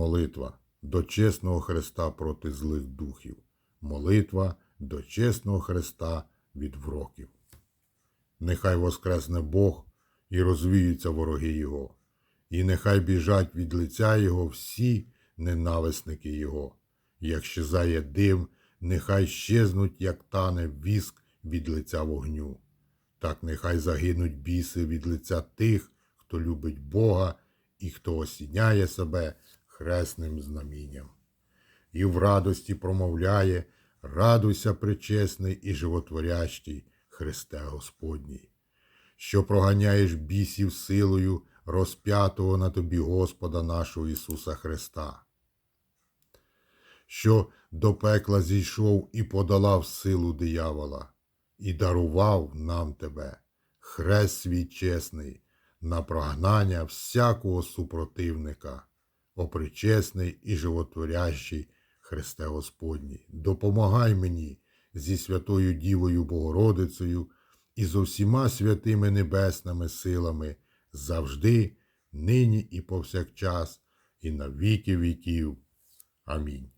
Молитва до чесного Христа проти злих духів. Молитва до чесного Христа від вроків. Нехай воскресне Бог і розвіються вороги Його, і нехай біжать від лиця Його всі ненависники Його. Як щезає дим, нехай щезнуть, як тане віск від лиця вогню. Так нехай загинуть біси від лиця тих, хто любить Бога і хто осіняє себе хресним знамінням. І в радості промовляє, радуйся, причесний і животворящий Христе Господній, що проганяєш бісів силою розп'ятого на тобі Господа нашого Ісуса Христа, що до пекла зійшов і подолав силу диявола, і дарував нам тебе, хрест свій чесний, на прогнання всякого супротивника, опричесний і животворящий Христе Господній, допомагай мені зі святою Дівою Богородицею і зо всіма святими небесними силами завжди, нині і повсякчас, і на віки віків. Амінь.